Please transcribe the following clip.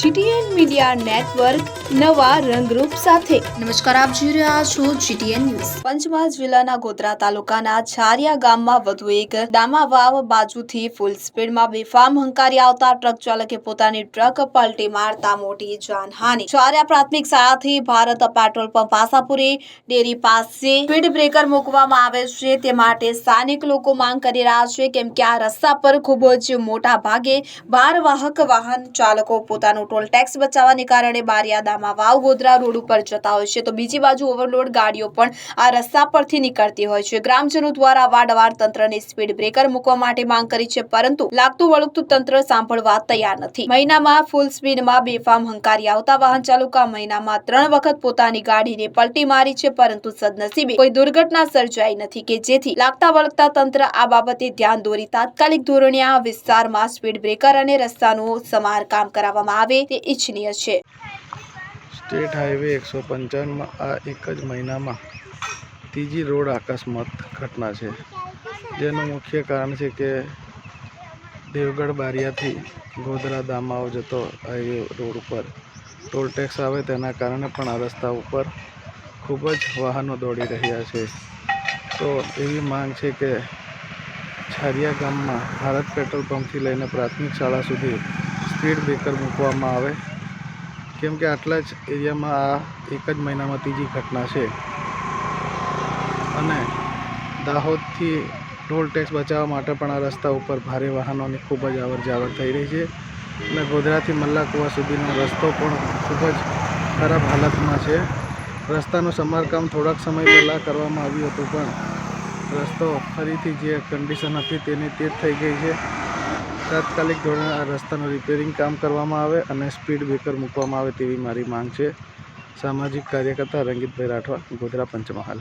GTN media network નવા રંગરૂપ સાથે. નમસ્કાર, આપ જોઈ રહ્યા છો જીટીએન ન્યૂઝ. પંચમહાલ જિલ્લાના ગોધરા તાલુકાના છારિયા ગામમાં વધુ એક દામાવાવ બાજુથી ફૂલ સ્પીડમાં બેફામ હંકારી આવતા ટ્રક ચાલકે પોતાની ટ્રક પલટી મારતા મોટી જાનહાનિ. છારિયા પ્રાથમિક શાળાથી Bharat petrol pump Ashapuri dairy પાસે સ્પીડ બ્રેકર મૂકવામાં આવે છે. તે માટે સ્થાનિક લોકો માંગ કરી રહ્યા છે, કેમ કે આ રસ્તા પર ખૂબ જ મોટા ભાગે ભારવાહક વાહન ચાલકો પોતાનું ટોલ ટેક્સ બચાવવાને કારણે બારિયાદામાં વાવ ગોધરા રોડ ઉપર જતા હોય છે. તો બીજી બાજુ ઓવરલોડ ગાડીઓ પણ આ રસ્તા પરથી નીકળતી હોય છે. ગ્રામજનો દ્વારા અવારનવાર તંત્રને સ્પીડ બ્રેકર મૂકવા માટે માંગ કરી છે, પરંતુ લાગતું વળગતું તંત્ર સાંભળવા તૈયાર નથી. મહિનામાં ફૂલ સ્પીડમાં બેફામ હંકારી આવતા વાહન ચાલકો મહિનામાં ત્રણ વખત પોતાની ગાડીને પલટી મારી છે, પરંતુ સદનસીબે કોઈ દુર્ઘટના સર્જાઈ નથી કે જેથી લાગતા વળગતા તંત્ર આ બાબતે ધ્યાન દોરી તાત્કાલિક ધોરણે આ વિસ્તારમાં સ્પીડ બ્રેકર અને રસ્તાનું સમારકામ કરાવવામાં તે ઇચ્છનીય છે. સ્ટેટ હાઈવે એકસો પંચાવનમાં આ એક જ મહિનામાં ત્રીજી રોડ અકસ્માત ઘટના છે. જેનું મુખ્ય કારણ છે કે દેવગઢ બારિયાથી ગોધરા દામાઓ જતો હાઈવે રોડ ઉપર ટોલ ટેક્સ આવે તેના કારણે પણ આ રસ્તા ઉપર ખૂબ જ વાહનો દોડી રહ્યા છે. તો એવી માંગ છે કે છારિયા ગામમાં ભારત પેટ્રોલ પંપથી લઈને પ્રાથમિક શાળા સુધી સ્પીડ બ્રેકર મૂકવામાં આવે. કેમ કે આટલા જ એરિયામાં આ એક જ મહિનામાં ત્રીજી ઘટના છે. અને દાહોદથી ટોલ ટેક્સ બચાવવા માટે પણ આ રસ્તા ઉપર ભારે વાહનોની ખૂબ જ અવર જાવર થઈ રહી છે. અને ગોધરાથી મલ્લાકુવા સુધીનો રસ્તો પણ ખૂબ જ ખરાબ હાલતમાં છે. રસ્તાનું સમારકામ થોડાક સમય પહેલાં કરવામાં આવ્યું હતું, પણ રસ્તો ફરીથી જે કન્ડિશન હતી તેની તે થઈ ગઈ છે. તાત્કાલિક ધોરણે આ રસ્તાનું રિપેરિંગ કામ કરવામાં આવે અને સ્પીડ બ્રેકર મૂકવામાં આવે તેવી મારી માંગ છે. સામાજિક કાર્યકર્તા રંગીતભાઈ રાઠવા, ગોધરા પંચમહાલ.